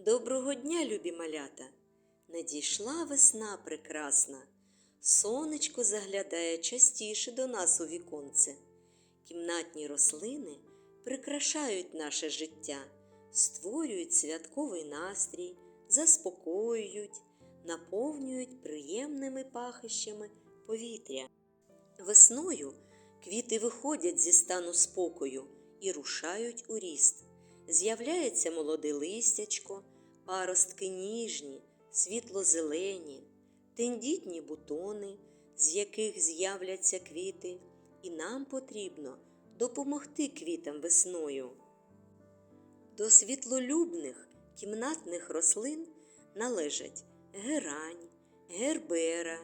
Доброго дня, любі малята! Надійшла весна прекрасна. Сонечко заглядає частіше до нас у віконце. Кімнатні рослини прикрашають наше життя, створюють святковий настрій, заспокоюють, наповнюють приємними пахощами повітря. Весною квіти виходять зі стану спокою і рушають у ріст. З'являється молоде листячко, паростки ніжні, світло-зелені, тендітні бутони, з яких з'являться квіти, і нам потрібно допомогти квітам весною. До світлолюбних кімнатних рослин належать герань, гербера,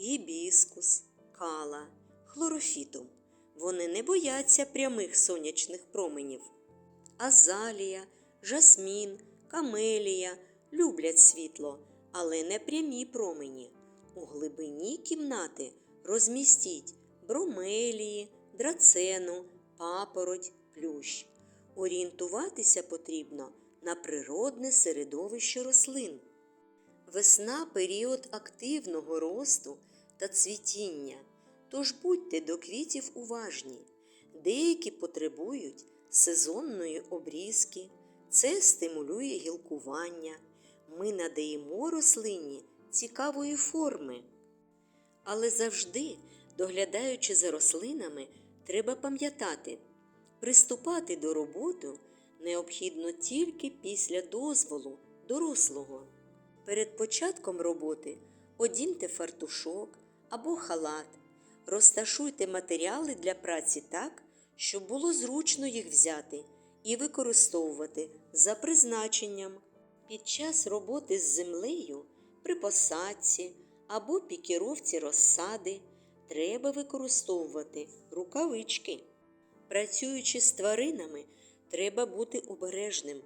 гібіскус, кала, хлорофітум. Вони не бояться прямих сонячних променів. Азалія, жасмін, камелія люблять світло, але не прямі промені. У глибині кімнати розмістіть бромелії, драцену, папороть, плющ. Орієнтуватися потрібно на природне середовище рослин. Весна період активного росту та цвітіння, тож будьте до квітів уважні. Деякі потребують сезонної обрізки, це стимулює гілкування. Ми надаємо рослині цікавої форми. Але завжди, доглядаючи за рослинами, треба пам'ятати, приступати до роботи необхідно тільки після дозволу дорослого. Перед початком роботи одіньте фартушок або халат, розташуйте матеріали для праці так, щоб було зручно їх взяти і використовувати за призначенням. Під час роботи з землею при посадці або пікіровці розсади треба використовувати рукавички. Працюючи з тваринами, треба бути обережним.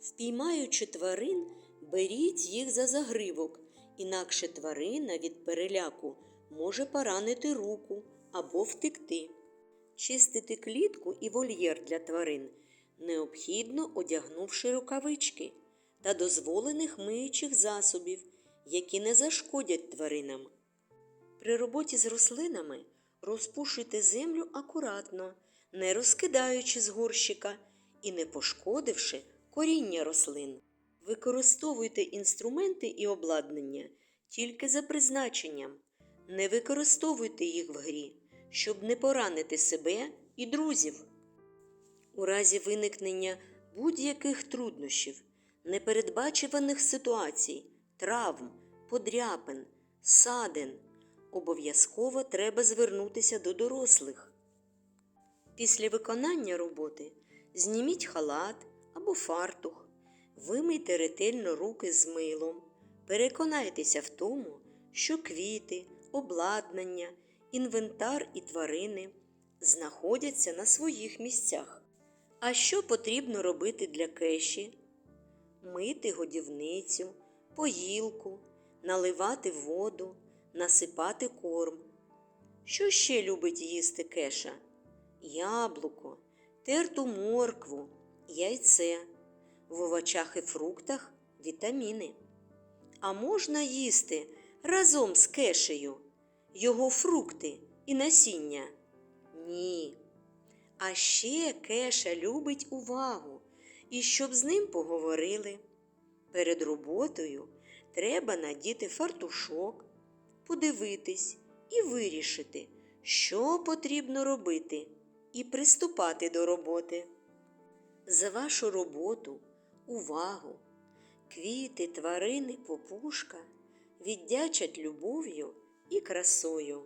Впіймаючи тварин, беріть їх за загривок, інакше тварина від переляку може поранити руку або втекти. Чистити клітку і вольєр для тварин необхідно одягнувши рукавички та дозволених миючих засобів, які не зашкодять тваринам. При роботі з рослинами розпушуйте землю акуратно, не розкидаючи з горщика і не пошкодивши коріння рослин. Використовуйте інструменти і обладнання тільки за призначенням. Не використовуйте їх в грі, щоб не поранити себе і друзів. У разі виникнення будь-яких труднощів, непередбачуваних ситуацій, травм, подряпин, садин, обов'язково треба звернутися до дорослих. Після виконання роботи зніміть халат або фартух, вимийте ретельно руки з милом, переконайтеся в тому, що квіти, обладнання, інвентар і тварини знаходяться на своїх місцях. А що потрібно робити для кеші? Мити годівницю, поїлку, наливати воду, насипати корм. Що ще любить їсти кеша? Яблуко, терту моркву, яйце, в овочах і фруктах вітаміни. А можна їсти разом з кешею його фрукти і насіння? Ні. А ще кеша любить увагу і щоб з ним поговорили. Перед роботою треба надіти фартушок, подивитись і вирішити, що потрібно робити, і приступати до роботи. За вашу роботу, увагу, квіти, тварини, попушка віддячать любов'ю і красою.